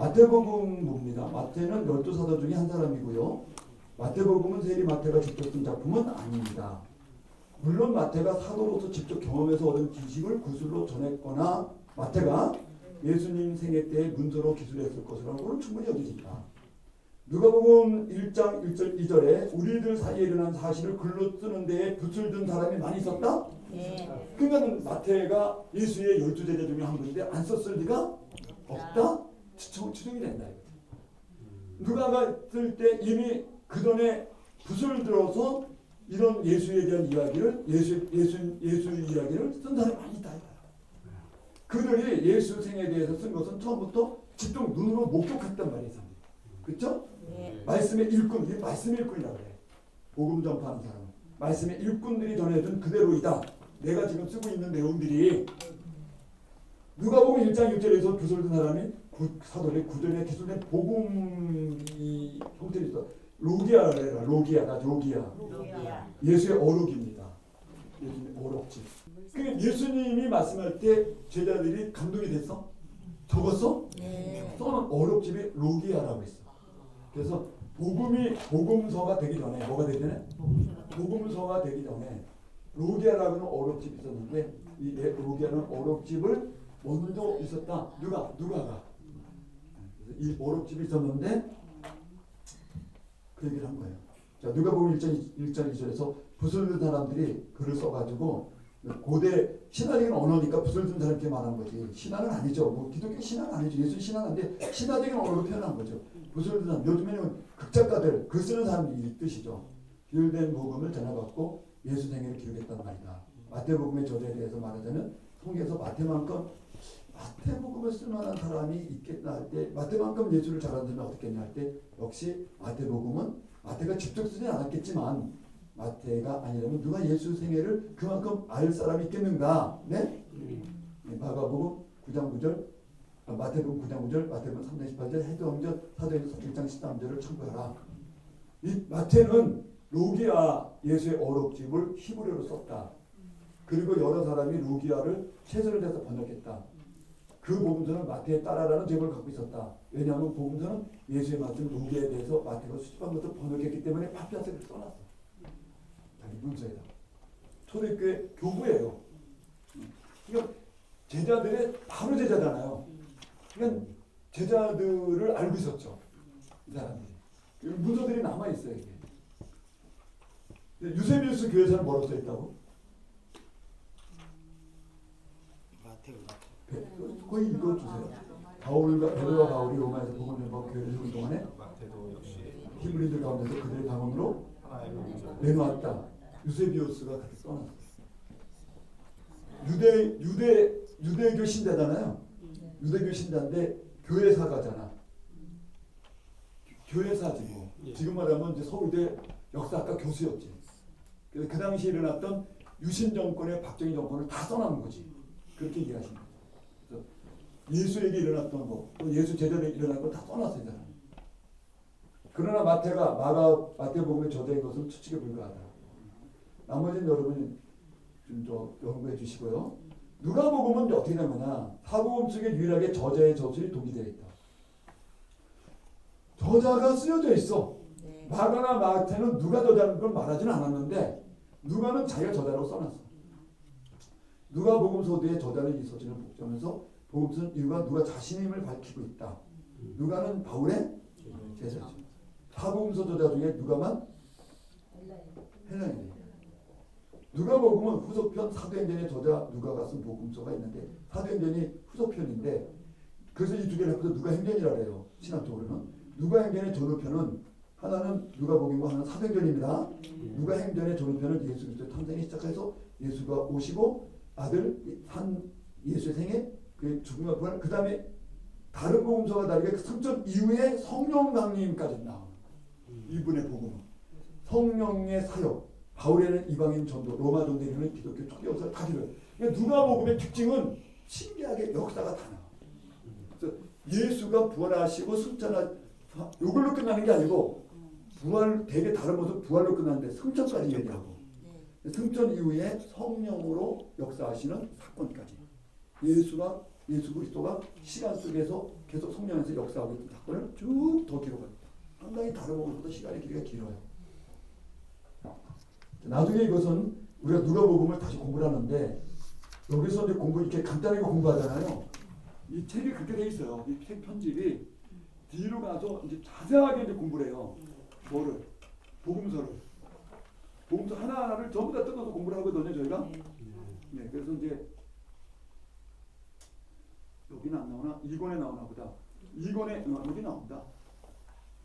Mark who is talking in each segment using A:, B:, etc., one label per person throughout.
A: 마태복음 봅니다. 마태는 열두 사도 중에 한 사람이고요. 마태복음은 세리 마태가 직접 쓴 작품은 아닙니다. 물론 마태가 사도로서 직접 경험해서 얻은 지식을 구술로 전했거나 마태가 예수님 생애 때 문서로 기술했을 것이라고는 충분히 여겨집니다. 누가복음 1장 1절 2절에 우리들 사이에 일어난 사실을 글로 쓰는 데에 붓을 든 사람이 많이 있었다.
B: 네.
A: 그러니까 마태가 예수의 열두 제자 중에 한 분인데 안 썼을 리가 없다. 추정, 추정이 된다. 누가가 쓸 때 이미 그 전에 붓을 들어서 이런 예수에 대한 이야기를 예수 예수 예수 이야기를 쓴 사람이 많이 있다. 그들이 예수 생에 대해서 쓴 것은 처음부터 직접 눈으로 목격했단 말이죠. 그렇죠?
B: 네.
A: 말씀의 일꾼, 이 말씀의 일꾼이라고 그래. 복음 전파하는 사람. 말씀의 일꾼들이 전해준 그대로이다. 내가 지금 쓰고 있는 내용들이 누가 보면 1장 6절에서 구설된 사람이 구, 사도의 구전에 기술된 복음 이 형태를 있어. 로기아라 해라. 로기아다. 로기아. 예수의 어록입니다. 예수님의 어록지. 그러니까 예수님이 말씀할 때 제자들이 감동이 됐어? 적었어?
B: 네.
A: 써는 어록집이 로기아라고 있어. 그래서 복음이 복음서가 되기 전에 뭐가 되기 전에 복음서가 되기 전에 로기아라고는 어록집이 있었는데 이 네- 로기아는 어록집을 먼저 있었다. 누가 누가가 그래서 이 어록집이 있었는데 그 얘기를 한 거예요. 자 누가 보면 1장 1장 2절에서 붓을 든 사람들이 글을 써가지고 고대 신화적인 언어니까 붓을 든 이렇게 말한 거지. 신화는 아니죠. 뭐 기독교 신화는 아니죠. 예수 신화인데 신화적인 언어로 표현한 거죠. 붓을 든 사람. 요즘에는 극작가들 글 쓰는 사람들이 이 뜻이죠. 비율된 복음을 전해받고 예수 생애를 기록했단 말이다. 마태복음의 저자에 대해서 말하자면 통해서 마태만큼 마태복음을 쓸 만한 사람이 있겠나 할 때 마태만큼 예수를 잘한다면 어떻겠냐 할 때 역시 마태복음은 마태가 직접 쓰지 않았겠지만 마태가 아니라면 누가 예수 생애를 그만큼 알 사람이 있겠는가? 네? 네, 마가복음 9장 9절 아, 마태복음 9장 9절 마태복음 3장 18절 해도왕절 사도행전 1장 13절을 참고하라. 이 마태는 로기아 예수의 어록집을 히브리어로 썼다. 그리고 여러 사람이 로기아를 최선을 다해서 번역했다. 그 복음서는 마태에 따라라는 제목을 갖고 있었다. 왜냐하면 복음서는 예수의 말씀 로기아에 대해서 마태가 수집한 것을 번역했기 때문에 파피아스를 써놨어. 자기 문서에다. 초대교회 교부예요. 그러니까 제자들의 바로 제자잖아요. 그러니까 제자들을 알고 있었죠. 이 사람들이. 이 문서들이 남아 있어요 이게. 유세비우스 교회에서는 뭐라고 써 있다고?
C: 마태가
A: 배- 거의 읽어주세요. 바울과 베드로와 바울이 로마에서 복음 전파 교회를 세운 동안에
D: 마태도 역시
A: 히브리들 가운데서 그들의 방언으로
D: 하나의
A: 내놓았다. 유세비우스가 그렇게 써놨어. 유대 유대 유대교 신자잖아요. 유대교 신자인데 교회사가잖아. 교회사지 뭐.
D: 예.
A: 지금 말하면 이제 서울대 역사학과 교수였지. 그래서 그 당시 에 일어났던 유신 정권의 박정희 정권을 다 써놓은 거지. 그렇게 얘기하시는 거죠. 그래서 예수에게 일어났던 거, 또 예수 제자에게 일어난 거다 써놨어요, 이 사람. 그러나 마태가 마가 마태복음의 저자인 것은 추측에 불과하다. 나머지는 여러분이 좀더 연구해 주시고요. 누가복음은 어떻게 되느냐? 사복음 속에 유일하게 저자의 저술이 동기되어 있다. 저자가 쓰여져 있어.
B: 네.
A: 마가나 마태는 누가 저자는 걸 말하지는 않았는데 누가는 자기가 저자라고 써놨어. 누가 복음 소두에 저자는 이 소진을 복제하면서 복음서는 이유가 누가 자신임을 밝히고 있다. 누가는 바울의 제자죠. 사복음서 저자 중에 누가만 헬라인이에요. 누가 복음은 후속편 사도행전의 저자 누가가 쓴 복음서가 있는데 사도행전이 후속편인데 그래서 이 두 개를 합해서 누가 행전이라 그래요. 신학적으로는 누가 행전의 전후편은 하나는 누가 복음이고 하나는 사도행전입니다. 누가 행전의 전후편은 예수 그리스도의 탄생이 시작해서 예수가 오시고 아들 한 예수의 생애 그 죽음과 부활 그 다음에 다른 복음서와 다르게 그 승천 이후에 성령 강림까지 나오는 이분의 복음 성령의 사역. 바울에는 이방인 전도 로마 전도에는 기독교 초기 역사를 다 기록 그러니까 누가 복음의 특징은 신기하게 역사가 다 나와 그래서 예수가 부활하시고 승천하 이걸로 끝나는 게 아니고 부활 되게 다른 모습 부활로 끝나는데 승천까지 얘기하고 승천 이후에 성령으로 역사하시는 사건까지 예수가 예수 그리스도가 시간 속에서 계속 성령에서 역사하고 있던 사건을 쭉 더 기록해요. 상당히 다른 것보다 시간의 길이가 길어요. 나중에 이것은 우리가 누가복음을 다시 공부를 하는데 여기서 이제 공부 이렇게 간단하게 공부하잖아요. 이 책이 그렇게 돼 있어요. 이 책 편집이 뒤로 가서 이제 자세하게 이제 공부를 해요. 뭐를 복음서를 하나 하나를 전부 다 뜯어서 공부를 하거든요. 저희가. 네, 그래서 이제 여기는 안 나오나? 2권에 나오나 보다. 2권에 어, 여기 나온다.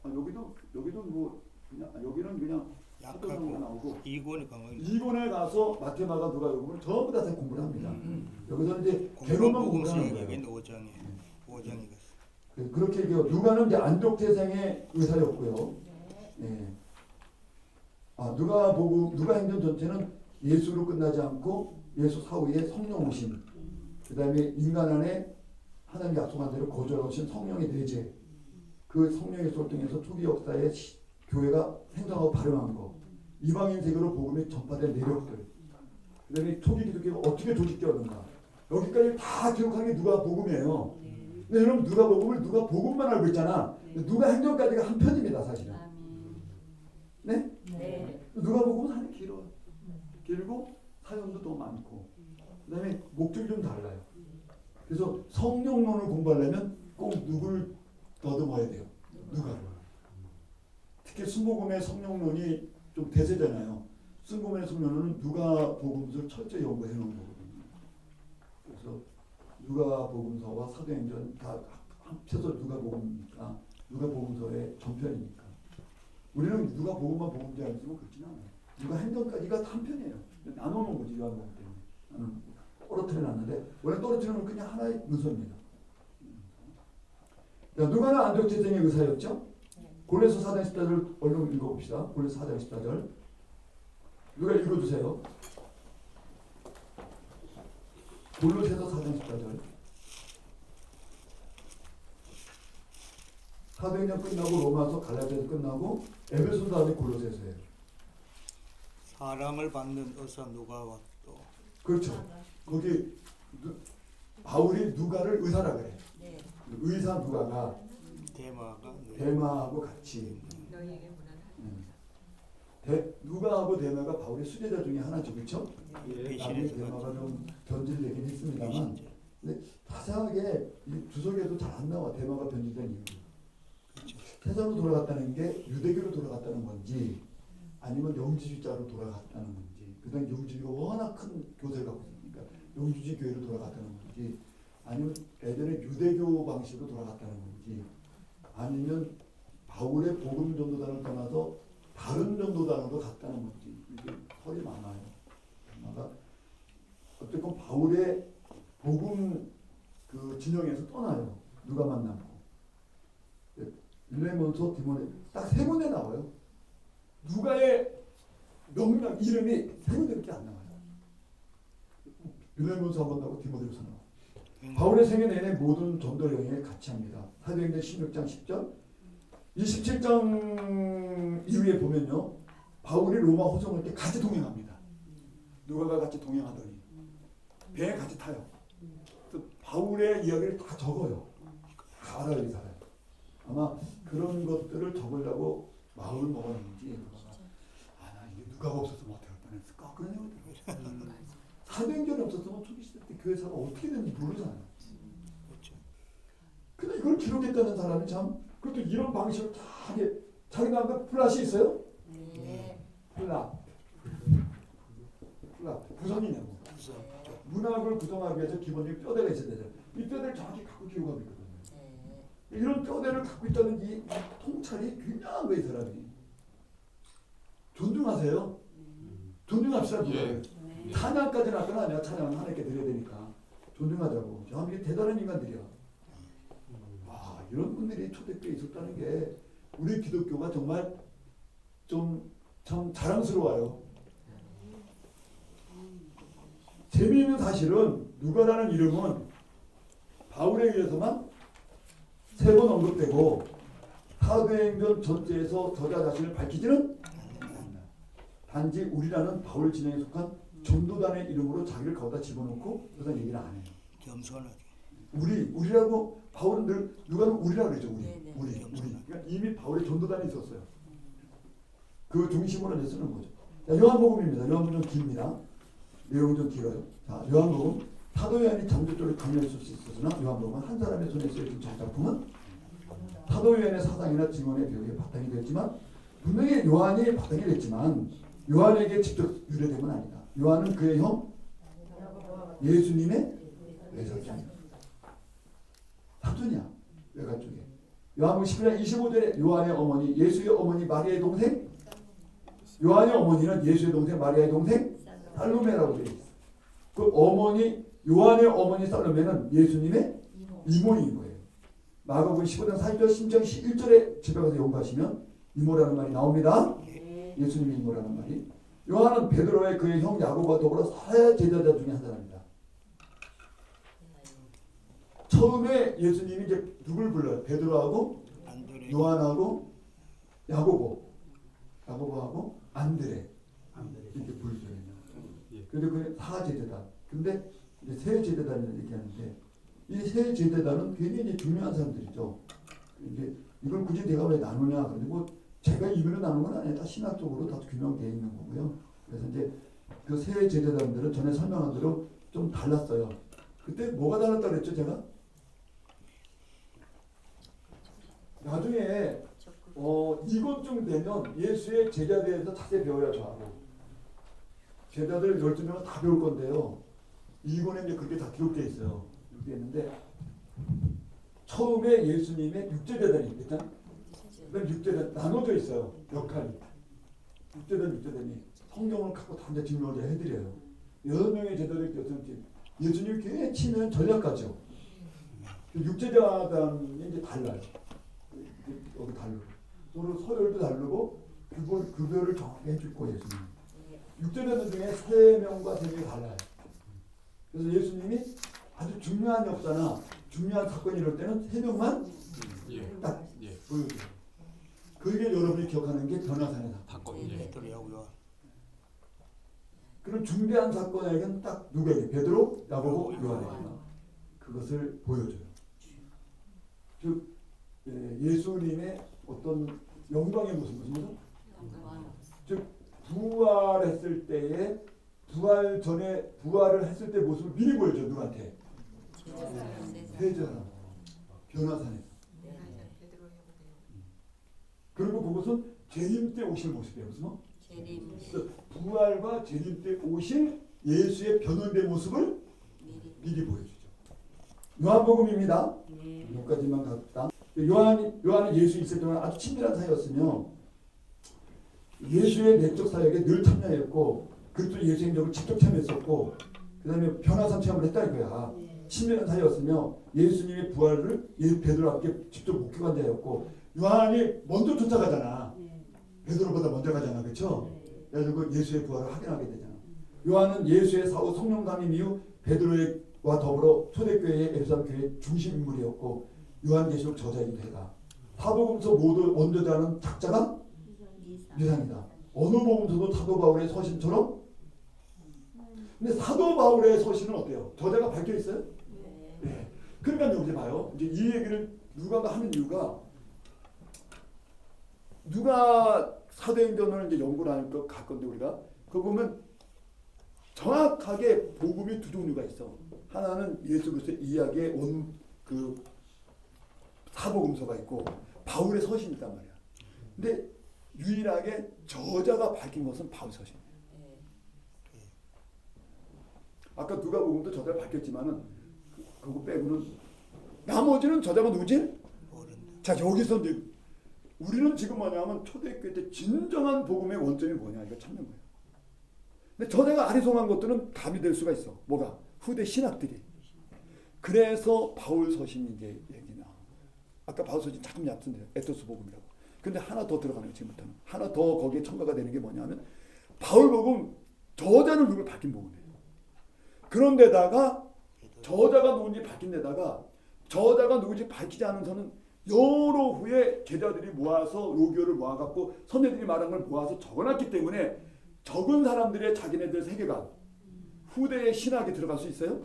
A: 아, 여기도 여기도 뭐 그냥 아, 여기는 그냥
C: 약하고
A: 나오고
C: 이권이 강한
A: 2권에 가서 마테마가 누가 요금을 전부 다 공부를 합니다. 여기서 이제
C: 공부
A: 개론만 공부를 하는
C: 복음서
A: 거예요.
C: 얘기는 5장에 5장이 갔어.
A: 그- 그렇게 얘기해요. 누가는 이제 안독 재생의 의사였고요. 예. 아 누가 보고 누가 행전 전체는 예수로 끝나지 않고 예수 사후에 성령 오심, 그 다음에 인간 안에 하나님 약속한 대로 거절하신 성령의 내재, 그 성령의 소 통해서 초기 역사에 시- 교회가 생성하고 발음한 거, 이방인 세계로 복음이 전파된 내력들, 그 다음에 초기 기독교가 어떻게 조직되었는가, 여기까지 다 기록한 게 누가 복음이에요. 근데 여러분 누가 복음을 누가 복음만 알고 있잖아. 누가 행전까지가 한 편입니다 사실은. 네?
D: 네.
A: 누가 복음은 사실 길어. 길고 사연도 더 많고. 그 다음에 목적이 좀 달라요. 그래서 성령론을 공부하려면 꼭 누구를 더듬어야 돼요. 누가를. 특히 순복음의 성령론이 좀 대세잖아요. 순복음의 성령론은 누가 복음서를 철저히 연구해 놓은 거거든요. 그래서 누가 복음서와 사도행전 다 합쳐서 누가 복음이니까 누가 복음서의 전편이니까. 우리는 누가 복음만 복음지 않으면 그렇지는 않아요. 누가 행전까지가 한 편이에요. 나눠놓은 거지 요한복음 때문에. 나는 떨어뜨려 놨는데 원래 떨어뜨리는 건 그냥 하나의 문서입니다. 자, 누가는 안독 재생의 의사였죠? 골레서 4장 14절 얼른 읽어봅시다. 골레서 4장 14절 누가 읽어주세요. 골로새서 4장 14절 사도행전 끝나고 로마서 갈라디아서 끝나고 에베소 다음에 골로새서예요.
C: 사랑을 받는 의사 누가 왔도
A: 그렇죠. 거기 누, 바울이 누가를 의사라 그래.
D: 네.
A: 의사 누가가
C: 대마가 네.
A: 대마하고 같이 음. 대, 누가하고 대마가 바울의 수제자 중에 하나죠, 그렇죠? 나중에
C: 배신해서
A: 대마가 좀 변질되긴 했습니다만
C: 배신자.
A: 자세하게 이 주석에도 잘 안 나와 대마가 변질된 이유. 세상으로 돌아갔다는 게 유대교로 돌아갔다는 건지 아니면 영지주자로 돌아갔다는 건지 그다음 영지주가 워낙 큰 교세를 갖고 있으니까 영지주 교회로 돌아갔다는 건지 아니면 예전에 유대교 방식으로 돌아갔다는 건지 아니면 바울의 복음 전도단을 떠나서 다른 전도단으로 갔다는 건지 이게 설이 많아요. 아마가 어쨌건 바울의 복음 그 진영에서 떠나요. 누가 만나고 릴 레몬소 디모데 딱세 군데 나와요. 누가의 명명 이름이 세 군데밖에 안 나와요. 릴레몬소 한번 나오고 디모데후서 나와.
C: 음.
A: 바울의 생애 내내 모든 전도 여행을 같이 합니다. 사도행전 16장 10절. 이 17장 이후에 보면요. 바울이 로마 호정할 때 같이 동행합니다. 누가가 같이 동행하더니 배에 같이 타요. 바울의 이야기를 다 적어요. 다 알아요, 이 사람. 아마 그런 것들을 적으려고 마음을 먹었는지 누가가 아, 나 이게 누가가 없었으면 어떻게 할 뻔했을까? 그런 생각이 들어요.
C: 음,
A: 사도행전이 없었으면 초기 시대 때 교회사가 어떻게 됐는지 모르잖아요.
C: 그렇죠.
A: 근데 이걸 기록했다는 사람이 참 그것도 이런 방식으로 다 하게 자기 나름대로 플랫이 있어요?
D: 네.
A: 플랫. 플랫. 구성이냐고. 문학을 구성하기 위해서 기본적인 뼈대가 있어야 되잖아요. 이 뼈대를 정확히 갖고.
D: 네.
A: 이런 뼈대를 갖고 있다는 이, 이 통찰이 굉장한 거예요, 이 사람이. 존중하세요. 존중합시다.
B: 예.
D: 네.
A: 찬양까지는 할건 아니야. 찬양은 하나님께 드려야 되니까. 존중하자고. 참 이게 대단한 인간들이야. 와, 이런 분들이 초대교회에 있었다는 게 우리 기독교가 정말 좀 참 자랑스러워요. 재미있는 사실은 누가라는 이름은 바울에 의해서만 세 번 언급되고 사도행전 전체에서 저자 자신을 밝히지는 않는다. 단지 우리라는 바울 진영에 속한 전도단의 이름으로 자기를 거기다 집어넣고 그다음 얘기를 안 해요.
C: 겸손하게
A: 우리 우리라고 바울은 늘 누가 우리라 그러죠 우리
D: 네, 네.
A: 우리 우리 그러니까 이미 바울의 전도단이 있었어요. 그 중심으로 이제 쓰는 거죠. 자, 요한복음입니다. 요한복음 좀 깁니다. 내용이 좀 길어요. 자, 요한복음 사도 요한이 잠재적으로 강요할 수 있었으나 요한복음은 한 사람의 손에 쓰여진 저 작품은 사도 요한의 사상이나 증언의 배우에 바탕이 됐지만 분명히 요한이 바탕이 됐지만 요한에게 직접 유래된 건 아니다. 요한은 그의 형 예수님의 외사촌이야. 사촌이야. 외가 쪽에. 요한복음 11장 25절에 요한의 어머니 예수의 어머니 마리아의 동생 요한의 어머니는 예수의 동생 마리아의 동생 살로메라고 되어 있어. 그 어머니 요한의 어머니 살로메는 예수님의 이모인 거예요. 마가복음 15장 40절 심정 11절에 집에 가서 연구하시면 이모라는 말이 나옵니다. 예수님의 이모라는 말이. 요한은 베드로의 그의 형 야고보와 더불어 사 제자자 중에 한 사람입니다. 처음에 예수님이 이제 누굴 불러요? 베드로하고
C: 안드레
A: 요한하고 야고보, 야고보하고 안드레
C: 안드레
A: 이렇게 부르죠. 근데 그게 사 제자다. 근데 이제 세 제자단을 얘기하는데 이세 제자단은 굉장히 중요한 사람들이죠. 이제 이걸 굳이 내가 왜 나누냐? 뭐 제가 이거를 나누는 건 아니에요. 다 신학적으로 다 규명되어 있는 거고요. 그래서 이제 그세 제자단들은 전에 설명한 대로 좀 달랐어요. 그때 뭐가 달랐다 그랬죠, 제가? 나중에 어 이것쯤 되면 예수의 제자들에서 자세히 배워야 저하고 제자들 12명은 다 배울 건데요. 이거는 이제 그렇게 다 기록되어 있어요. 이렇게 있는데 처음에 예수님의 육제대단이. 그럼 육제단 나눠져 있어요. 역할이. 육제단 육제단이 성경을 갖고 다 이제 증명을 해드려요. 여섯 명의 제자들이 있었는지 예수님이 굉장히 치는 전략가죠. 그 육제자단이 이제 달라요. 여기 다르고 서로 서열도 다르고 그걸 급여를 정확히 해줄 거예요 예수님. 육제자들 중에 세 명과 세 명이 달라요. 그래서 예수님이 아주 중요한 역사나 중요한 사건이 이럴 때는 세 명만
B: 예.
A: 딱
B: 예.
A: 보여줘요. 그게 여러분이 기억하는 게 변화산의 사건.
B: 바꿔.
D: 예.
B: 예.
C: 요한
A: 그런 중대한 사건에게는 딱 누구에게? 베드로, 야고보, 요한에게 그것을 보여줘요. 즉 예, 예수님의 어떤 영광의 모습, 무슨 모습? 즉 부활했을 때에 부활 전에 부활을 했을 때 모습을 미리 보여줘 누구한테? 세자나 변화산에. 그리고 그것은 재림 때 오실 모습이에요. 무슨 뭐? 부활과 재림 때 오실 예수의 변화된 모습을 미리 보여주죠. 요한복음입니다. 여기까지만 갑시다. 요한 요한은 예수 있을 동안 아주 친밀한 사이였으며 예수의 내적 사역에 늘 참여했고 그리스도 예수 행적을 직접 참여했었고 그 다음에 변화산 체험을 했다 이거야. 친밀한 사이였으며 예수님의 부활을 예 베드로 함께 직접 목격한 자였고 요한이 먼저 쫓아가잖아. 베드로보다 먼저 가잖아, 그렇죠? 그래서 그 예수의 부활을 확인하게 되잖아. 요한은 예수의 사후 성령 담임 이후 베드로와 더불어 초대교회의 에베소서 교회 중심 인물이었고 요한계시록 저자이기도 해다. 사복음서 모두 원저자는 작자가 유상이다. 어느 복음서도 사도 바울의 서신처럼 근데 사도 바울의 서신은 어때요? 저자가 밝혀 있어요? 네. 그러니까 여기 봐요. 이제 이 얘기를 누가가 하는 이유가 누가 사도행전을 이제 연구를 하니까 갈 건데 우리가 그 보면 정확하게 복음이 두 종류가 있어. 하나는 예수 그리스도의 이야기의 원그 사복음서가 있고 바울의 서신이 있단 말이야. 근데 유일하게 저자가 밝힌 것은 바울 서신. 아까 누가 복음도 저자가 밝혔지만은 그- 그거 빼고는 나머지는 저자가 누구지? 자 여기서 우리는 지금 뭐냐면 초대교회 때 진정한 복음의 원점이 뭐냐 이거 찾는 거예요. 근데 저자가 아리송한 것들은 답이 될 수가 있어. 뭐가 후대 신학들이. 그래서 바울 서신이 이제 얘기 나. 아까 바울 서신 조금 얕은데요. 에토스 복음이라고. 근데 하나 더 들어가는. 지금부터는 하나 더 거기에 첨가가 되는 게 뭐냐면 바울 복음 저자는 누굴 밝힌 복음이에요. 그런데다가 저자가 누군지 밝힌 데다가 저자가 누군지 밝히지 않은 선은 여러 후에 제자들이 모아서 로교를 모아갖고 선배들이 말한 걸 모아서 적어놨기 때문에 적은 사람들의 자기네들 세계관 후대의 신학이 들어갈 수 있어요.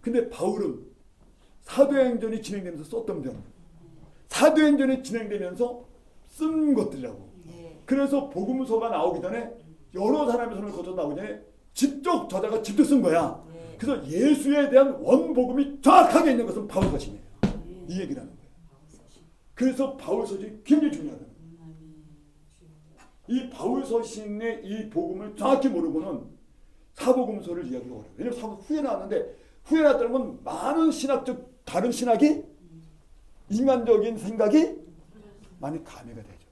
A: 근데 바울은 사도행전이 진행되면서 썼던 병. 사도행전이 진행되면서 쓴 것들이라고.
D: 네.
A: 그래서 복음서가 나오기 전에 여러 사람의 손을 거쳐 나오기 전에 직접 저자가 직접 쓴 거야.
D: 네.
A: 그래서 예수에 대한 원복음이 정확하게 있는 것은 바울 서신이에요. 이 얘기를 하는 거예요. 그래서 바울 서신이 굉장히 중요하다. 이 바울 서신의 이 복음을 정확히 모르고는 사복음서를 이해하기가 어려워요. 왜냐하면 사복 후에 나왔는데 후에 나왔다는 건 많은 신학적 다른 신학이 인간적인 생각이 많이 가미가 되죠.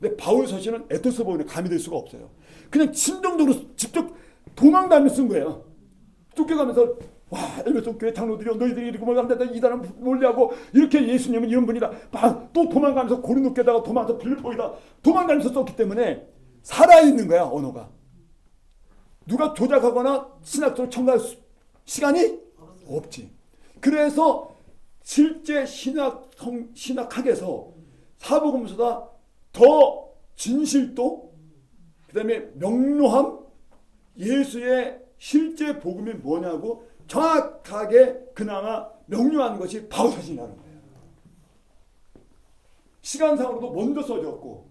A: 근데 바울 서신은 에토스 복음에 가미될 수가 없어요. 그냥 심정적으로 직접 도망다니며 쓴 거예요. 쫓겨가면서 와 엘베소 교회 장로들이 너희들이 이렇게 몰간다 이단은 몰리하고 이렇게 예수님은 이런 분이다. 막 또 도망가면서 고린도교다가 도망가서 빌립보이다. 도망가면서 썼기 때문에 살아있는 거야 언어가. 누가 조작하거나 신학적으로 첨가할 수- 시간이 없지. 그래서 실제 신학 성, 신학학에서 사복음서가 더 진실도 그다음에 명료함 예수의 실제 복음이 뭐냐고 정확하게 그나마 명료한 것이 바울서신이라는 거예요. 시간상으로도 먼저 써졌고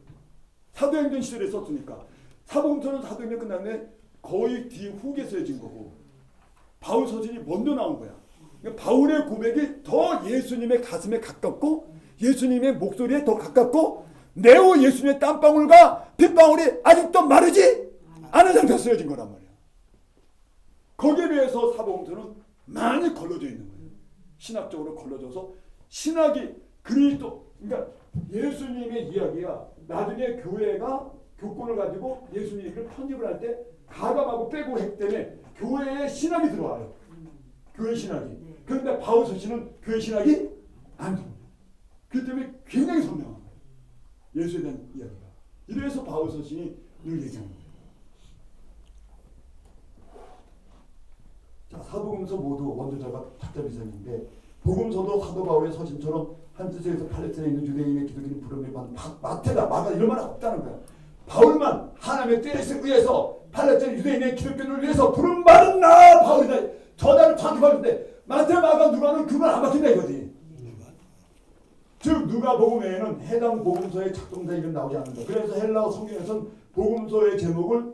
A: 사도행전 시절에 썼으니까 사복음서는 사도행전 끝났는데 거의 뒤 후에 써진 거고 바울 서신이 먼저 나온 거야. 그러니까 바울의 고백이 더 예수님의 가슴에 가깝고 예수님의 목소리에 더 가깝고 네오 예수님의 땀방울과 핏방울이 아직도 마르지 않은 상태로 쓰여진 거란 말이야. 거기에 비해서 사복음서는 많이 걸러져 있는 거예요. 신학적으로 걸러져서 신학이 그리스도 그러니까 예수님의 이야기가 나중에 교회가 교권을 가지고 예수님 얘기를 편집을 할 때 가감하고 빼고 했기 때문에 교회에 신학이 들어와요. 교회 신학이. 그런데 바울 서신은 교회 신학이 안 들어와요. 그 때문에 굉장히 선명한 거예요. 예수에 대한 이야기가. 이래서 바울 서신이 늘 얘기하는 거예요. 자, 사복음서 모두 원조자가 작자 비상인데 복음서도 사도 바울의 서신처럼 한 뜻에서 팔레스타인에 있는 유대인의 기독인 마- 마태다 마가 이런 말 없다는 거야. 바울만 하나님의 뜻에 의해서 팔레스타인 유대인의 기독교를 위해서 부름 받은 나 바울이다. 정확히 받는데 마태 마가 누가는 그걸 안 받힌다 이거지. 즉 누가 복음 에는 해당 복음서의 작성자 이름 나오지 않는다. 그래서 헬라어 성경에서는 복음서의 제목을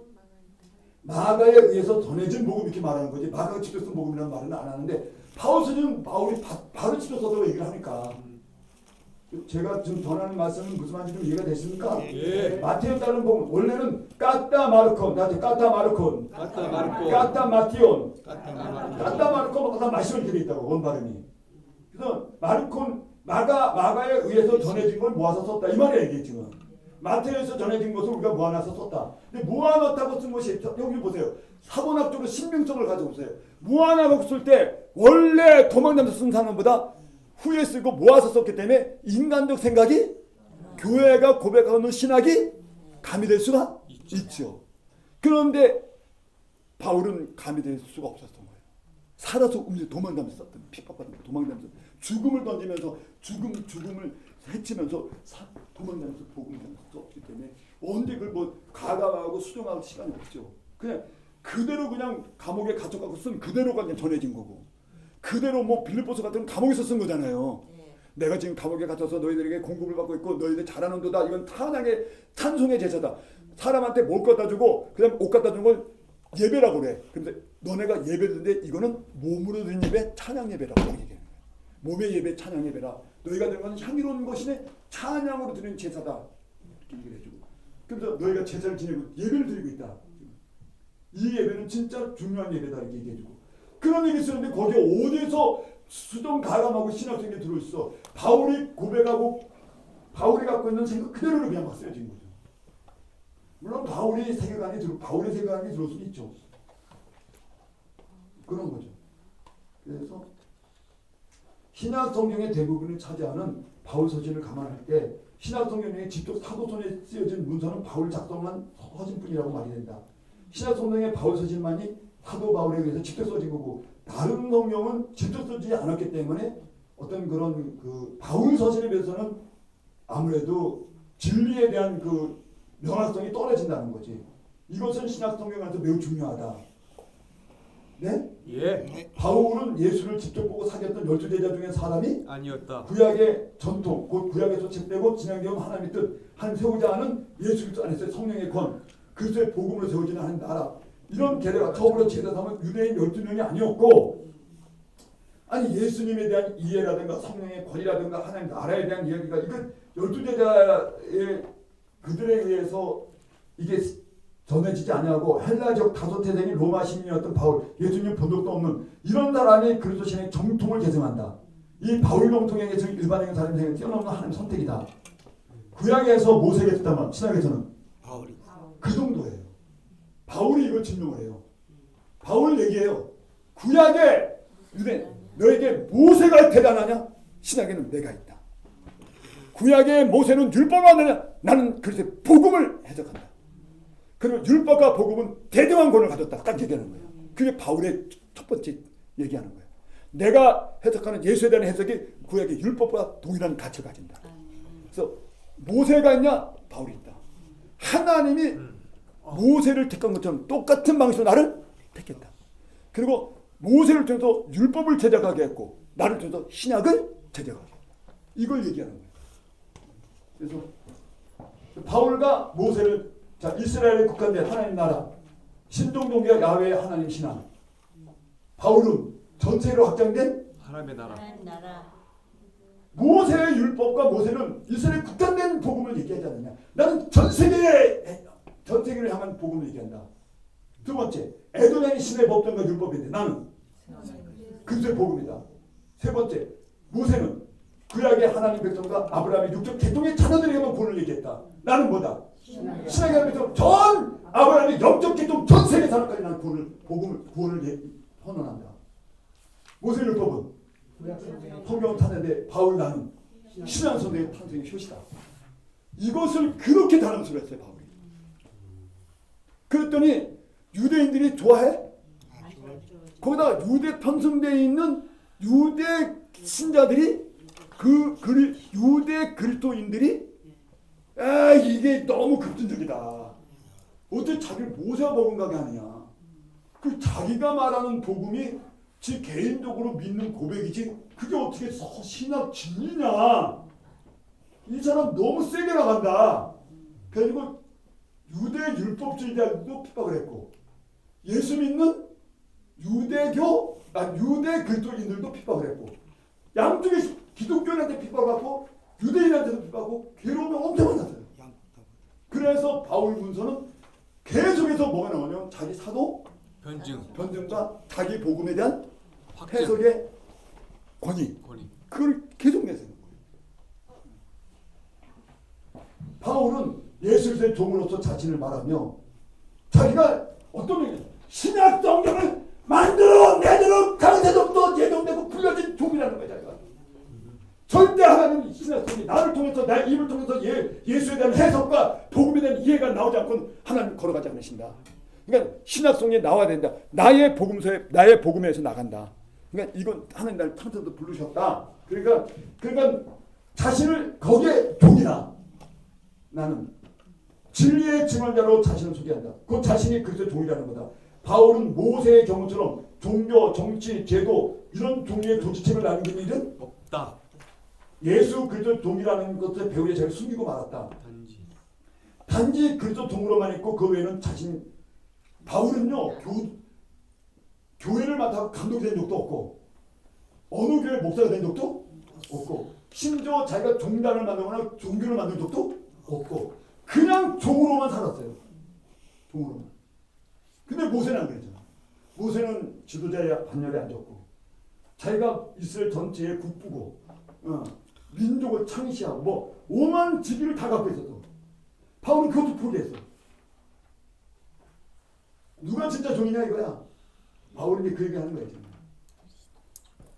A: 마가에 의해서 전해진 복음 이렇게 말하는 거지. 마가가 직접 쓴 복음이라는 말은 안 하는데 바울서는 바울이 바, 바로 직접 써서 얘기를 하니까. 제가 지금 전하는 말씀은 무슨 말인지 좀 이해가 되십니까?
B: 예.
A: 마태에 따른 복음. 원래는 까따 마르콘. 나한테 까따 마르콘.
B: 까따 마르코
A: 까따 마티온.
B: 까따
A: 마르콘. 까따 마시온 돼 있다고 원 발음이. 그래서 마르콘 마가 마가에 의해서 전해진 걸 모아서 썼다. 이 말이야 이게 지금 마태에서 전해진 것을 우리가 모아놔서 썼다. 근데 모아놨다고 쓴 것이 여기 보세요. 사본학적으로 신빙성을 가져보세요. 모아놔고 쓸 때 원래 도망다면서 쓴 사람보다 후에 쓰고 모아서 썼기 때문에 인간적 생각이 교회가 고백하는 신학이 가미될 수가 있죠. 그런데 바울은 가미될 수가 없었던 거예요. 살아서 움직 도망다면서 썼던 핍박받는 거, 도망다면서 죽음을 던지면서 죽음 죽음을 해치면서 사, 도망다면서 복음을 썼기 때문에 언제 그걸 뭐 가감하고 수정할 시간이 없죠. 그냥 그대로 그냥 감옥에 갇혀갖고 쓴 그대로가 그냥 전해진 거고 그대로 뭐 빌립보서 같은 감옥에서 쓴 거잖아요.
D: 네.
A: 내가 지금 감옥에 갇혀서 너희들에게 공급을 받고 있고 너희들 잘하는 도다 이건 찬양의 찬송의 제사다 사람한테 뭘 갖다 주고 그다음 옷 갖다 주는 걸 예배라고 그래 근데 너네가 예배드는데 이거는 몸으로 드린 예배 찬양 예배라고 거야 몸의 예배 찬양 예배라 너희가 건 향기로운 것이네. 찬양으로 드리는 제사다. 이렇게 얘기를 해주고. 그래서 너희가 제사를 지내고 예배를 드리고 있다. 이 예배는 진짜 중요한 예배다. 이렇게 얘기해주고. 그런 얘기 쓰는데 거기에 어디서 수정 가감하고 신학생이 들어있어. 바울이 고백하고 바울이 갖고 있는 생각 그대로를 그냥 막 쓰여진 거죠 물론 바울이 세계관이 들어 바울의 세계관이 들어올 수는 있죠. 그런 거죠. 그래서 신약 성경의 대부분을 차지하는 바울 서신을 감안할 때 신약 성경에 직접 사도선에 쓰여진 문서는 바울 작성한 서신뿐이라고 말이 된다. 신약 성경의 바울 서신만이 사도 바울에 의해서 직접 써진 거고 다른 성경은 직접 쓰지 않았기 때문에 어떤 그런 그 바울 서신에 비해서는 아무래도 진리에 대한 그 명확성이 떨어진다는 거지. 이것은 신약 성경 안에서 매우 중요하다. 네?
B: 예.
A: 바울은 예수를 직접 보고 사귀었던 열두 제자 중에 사람이
B: 아니었다.
A: 구약의 전통, 곧 구약에서 집되고 진행되어 하나님의 뜻, 하나님 세우자 하는 예수 그리스도 안에서의 성령의 권, 그리스도의 복음으로 세워지는 하나님 나라. 이런 계례가 처음으로 제사삼은 유대인 12명이 아니었고 아니 예수님에 대한 이해라든가 성령의 권위라든가 하나님 나라에 대한 이야기가 이건 열두 제자의 그들에 의해서 이게 전해지지 아니하고 헬라적 다섯 태생이 로마 시민이었던 바울 예수님 본 적도 없는 이런 사람이 그리스도 신의 정통을 계승한다. 이 바울 정통에게 지금 일반적인 사람이 생겨 뛰어넘는 하나님 선택이다. 구약에서 모세에게 했다면 신약에서는
C: 바울이
A: 그 정도예요. 바울이 이걸 증명을 해요. 바울 얘기해요. 구약에 유대 너에게 모세가 대단하냐? 신약에는 내가 있다. 구약의 모세는 율법을 하느냐? 나는 그래서 복음을 해석한다. 그리고 율법과 복음은 대등한 권을 가졌다. 딱 얘기하는 거예요. 그게 바울의 첫 번째 얘기하는 거예요. 내가 해석하는 예수에 대한 해석이 구약의 율법과 동일한 가치를 가진다. 그래서 모세가 있냐? 바울이 있다. 하나님이 모세를 택한 것처럼 똑같은 방식으로 나를 택했다. 그리고 모세를 통해서 율법을 제작하게 했고 나를 통해서 신약을 제작하게 했다. 이걸 얘기하는 거예요. 그래서 바울과 모세를 자 이스라엘에 국한된 하나님 나라 신동동기와 야외의 하나님 신앙 바울은 전 세계로 확장된
B: 하나님의 나라.
D: 하나님 나라
A: 모세의 율법과 모세는 이스라엘 국한된 복음을 얘기하지 않느냐. 나는 전 세계에 전 세계를 향한 복음을 얘기한다. 두 번째, 에도냐의 신의 법전과 율법인데 나는 그리스도의 복음이다. 세 번째, 모세는 구약의 하나님 백성과 아브라함의 육적 계통의 자녀들에게만 구원을 얘기했다. 나는 뭐다? 신약의 하나님 백성 전 아브라함의 영적 계통 전 세계 사람까지 나는 구원을 복음을 구원을 예- 선언한다. 모세 율법은 성경을 타는데 바울 나는 신앙 선배의 탄생의 효시다. 이것을 그렇게 자랑스러워 했어요 바울이. 그랬더니 유대인들이 좋아해? 거기다 유대 편성되어 있는 유대 신자들이 그 그리 유대 그리스도인들이 아 이게 너무 급진적이다. 어떻게 자기를 모세와 버금가게 하느냐? 그 자기가 말하는 복음이 지 개인적으로 믿는 고백이지 그게 어떻게 서- 신학 진리냐? 이 사람 너무 세게 나간다. 그리고 유대 율법주의자들도 핍박을 했고 예수 믿는 유대교 아 유대 그리스도인들도 핍박을 했고 양쪽에 기독교인한테 핍박받고 유대인한테도 핍박하고 괴로움이 엄청 많았어요.
C: 양
A: 그래서 바울 문서는 계속해서 뭐가 나오냐면 자기 사도
B: 변증.
A: 변증과 자기 복음에 대한
B: 확증.
A: 해석의 권위
B: 권위.
A: 그걸 계속 내세우는 거예요. 바울은 예수의 종으로서 자신을 말하며 자기가 어떤 얘기 신약 성경을 만들어 내도록 강세적도 예정되고 불려진 종이라는 자기가 절대 하나님 성경이 나를 통해서 내 입을 통해서 예, 예수에 대한 해석과 복음에 대한 이해가 나오지 않고는 하나님 걸어가지 않으신다 그러니까 신약성에 나와야 된다. 나의 복음서에 나의 복음에서 나간다. 그러니까 이건 하나님 나를 창조도 부르셨다. 그러니까 그러니까 자신을 거기에 종이다. 나는 진리의 증언자로 자신을 소개한다. 그 자신이 그리스도의 종이라는 거다. 바울은 모세의 경우처럼 종교, 정치, 제도 이런 종류의 조직책을 남긴 일은
B: 없다.
A: 예수 그리스도의 종이라는 것을 배우에 자기를 숨기고 말았다.
B: 단지.
A: 단지 그리스도 종으로만 있고 그 외에는 자신 바울은요 교 교회를 맡아 감독이 된 적도 없고 어느 교회 목사가 된 적도 없고 심지어 자기가 종단을 만들거나 종교를 만든 적도 없고 그냥 종으로만 살았어요 종으로만 근데 모세는 안 그랬잖아 모세는 지도자의 반열에 앉았고 자기가 이스라엘 전체의 국부고 어, 민족을 창시하고 뭐 오만 직위를 다 갖고 있었어 바울은 그것도 포기했어 누가 진짜 종이냐 이거야. 바울이 그 얘기하는 거야 지금.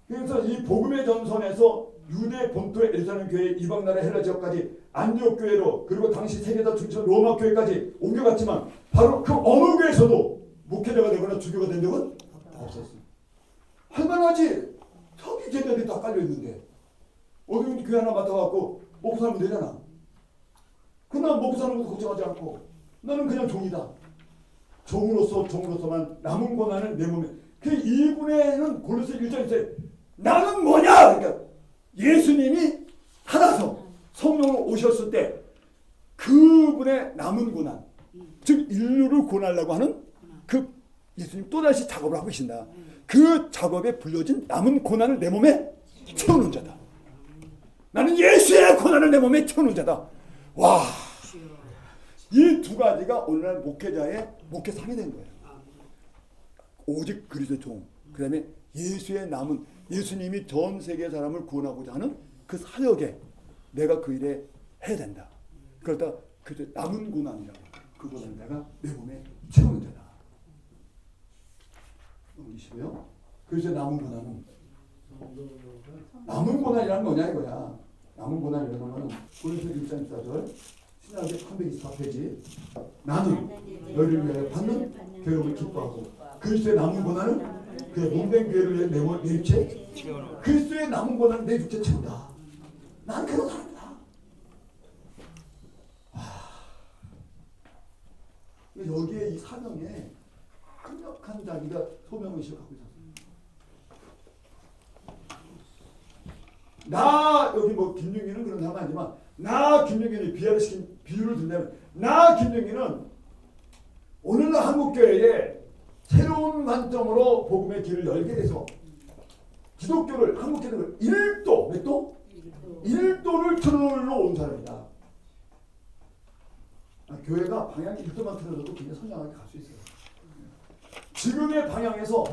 A: 그래서 이 복음의 전선에서 유대 본토 에르사렘 교회 이방 나라 헬라 지역까지 안디옥 교회로 그리고 당시 세계다 중심 로마 교회까지 옮겨갔지만 바로 그 어느 교회에서도 목회자가 되거나 주교가 된 적은 없었어. 할만하지. 저기 제자들이 다 깔려 있는데 어디 교회 하나 맡아갖고 먹고 살면 되잖아. 그나 먹고 사는 것도 걱정하지 않고 나는 그냥 종이다. 종으로서 종으로서만 남은 권한을 내 몸에 그 이분에는 골로새 1장에 나는 뭐냐? 그러니까 예수님이 하나서 성령으로 오셨을 때 그분의 남은 고난, 즉 인류를 구원하려고 하는 그 예수님 또 다시 작업을 하고 계신다. 그 작업에 불려진 남은 고난을 내 몸에 채우는 자다. 나는 예수의 고난을 내 몸에 채우는 자다. 와, 이 두 가지가 오늘날 목회자의 목회상이 된 거예요. 오직 그리스도의 종, 그 다음에 예수의 남은 예수님이 전 세계 사람을 구원하고자 하는 그 사역에 내가 그 일에 해야 된다. 그러다 그 남은 고난이라고 그 고난을 내가 내 몸에 채우는 자다. 넘기시고요. 그래서 남은 고난은 남은 고난이라는 뭐냐 이거야. 남은 고난이라는 거는 고린도 1장 14절 신약의 324페이지 나는 너희를 위하여 받는 괴로움을 기뻐하고 그리스도의 남은 고난은 그의 몸된 교회를 위해 내, 몸- 내 육체. 그리스도의 남은 고난은 내 육체 채운다. 난 그런 사람이다. 와. 여기에 이 사명에 강력한 자기가 소명의식을 갖고 있었어요. 나 여기 뭐 김용기는 그런 사람 아니지만 나 김용기는 비하를 시킨 비유를 든다면 나 김용기는 오늘날 한국 교회에 새로운 관점으로 복음의 길을 열게 돼서 기독교를 한국 교회를 1도 몇 도? 1도를 틀어놓으러 온 사람이다. 아, 교회가 방향이 1도만 틀어져도 굉장히 선량하게 갈 수 있어요. 지금의 방향에서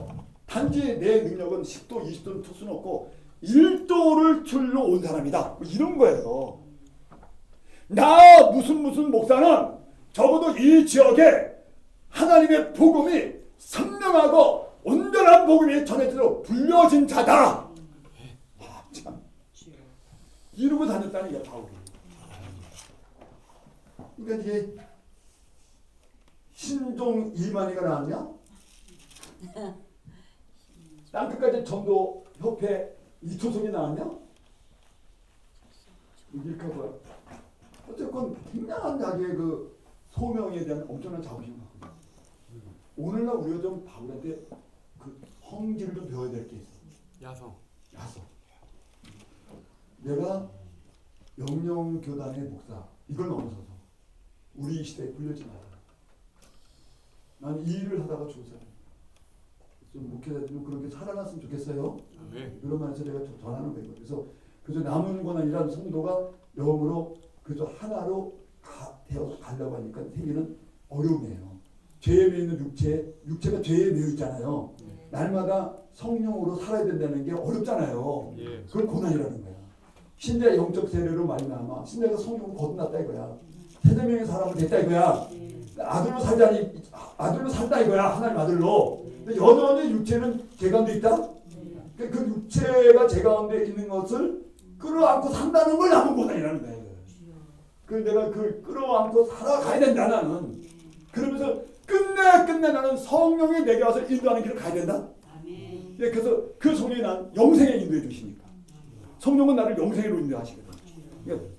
A: 단지 내 능력은 10도, 20도는 틀 수는 없고 1도를 틀러 온 사람이다. 뭐 이런 거예요. 나 무슨 무슨 목사는 적어도 이 지역에 하나님의 복음이 선명하고 온전한 복음이 전해지도록 불려진 자다. 아, 참. 이러고 다녔다는 게 바울이. 그러니까 이게 신종 이만희가 나왔냐? 땅끝까지 전도 협회 이초성이 나왔냐? 이길까 봐요. 어쨌건 굉장한 자기의 그 소명에 대한 엄청난 자부심을 갖고. 오늘날 우리가 좀 바울한테 그 성질을 좀 배워야 될 게 있어.
C: 야성.
A: 야서. 내가 영영 교단의 목사 이걸 넘어서서 우리 이 시대에 불려진 자다. 나는 이 일을 하다가 사람. 좀 목회자들은 그렇게 살아났으면 좋겠어요.
C: 네.
A: 이런 말에서 내가 좀 전하는 거예요. 그래서 그래서 남은 고난이란 성도가 영으로 그래서 하나로 가, 되어 가려고 하니까 생기는 어려움이에요. 죄에 매여 있는 육체, 육체가 죄에 매여 있잖아요. 날마다 성령으로 살아야 된다는 게 어렵잖아요.
C: 예.
A: 그걸 고난이라는 거야. 신자 영적 세례로 말미암아 신자가 성령을 거듭났다 이거야. 세대명의 사람을 됐다 이거야. 아들로 살자니 아들로 살다 이거야. 하나님 아들로. 근데 여전히 육체는 제 가운데 있다. 그, 그 육체가 제 가운데 있는 것을 끌어안고 산다는 걸 남은 고난이라는 거야. 그 내가 그 끌어안고 살아가야 된다 나는. 그러면서 끝내 끝내 나는 성령이 내게 와서 인도하는 길을 가야 된다. 예, 그래서 그 성령이 난 영생에 인도해 주시니까. 성령은 나를 영생으로 인도하시거든.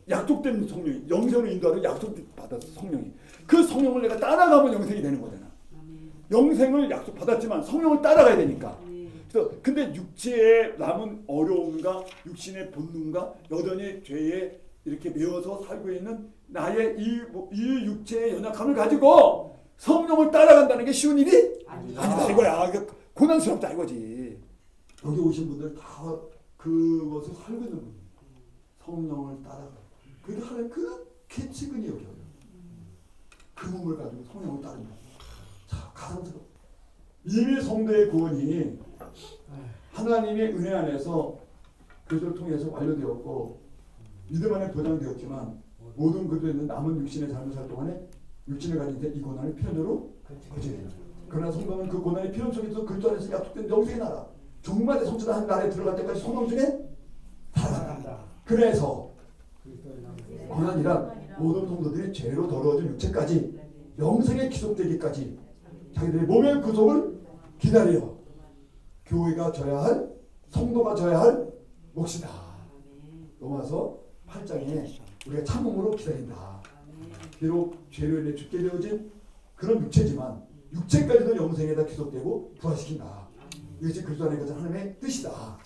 A: 약속된 성령이 영생으로 인도하는 약속 받았어 성령이. 그 성령을 내가 따라가면 영생이 되는 거잖아. 영생을 약속 받았지만 성령을 따라가야 되니까. 그래서 근데 육체에 남은 어려움과 육신의 본능과 여전히 죄에 이렇게 매워서 살고 있는 나의 이, 뭐- 이 육체의 연약함을 가지고 성령을 따라간다는 게 쉬운 일이 아니다 이거야. 그 고난스럽다 이거지. 여기 오신 분들 다 그것을 살고 있는 분이에요. 성령을 따라가. 그게 하나님 그렇게 치근히 여겨요. 그 몸을 가지고 성령을 따른다. 자, 가상스러워. 이미 성도의 구원이 하나님의 은혜 안에서 그것을 통해서 완료되었고 믿음 안에 보장되었지만 모든 있는 남은 육신의 삶을 살 동안에 육신을 가진 이 고난을 필연으로 거쳐야 된다. 그러나 성도는 그 고난의 필연 속에서 그리스도 안에서 약속된 영생의 나라 정말 성취된 한 나라에 들어갈 때까지 소망 중에. 그래서 고난이란 모든 성도들이 죄로 더러워진 육체까지 영생에 기속되기까지 자기들의 몸의 구속을 기다려 교회가 져야 할 성도가 져야 할 몫이다. 로마서 8장에 우리가 참음으로 기다린다. 비록 죄로 인해 죽게 되어진 그런 육체지만 육체까지도 영생에다 기속되고 부활시킨다. 이것이 그리스도 안에 거한 하나님의 뜻이다.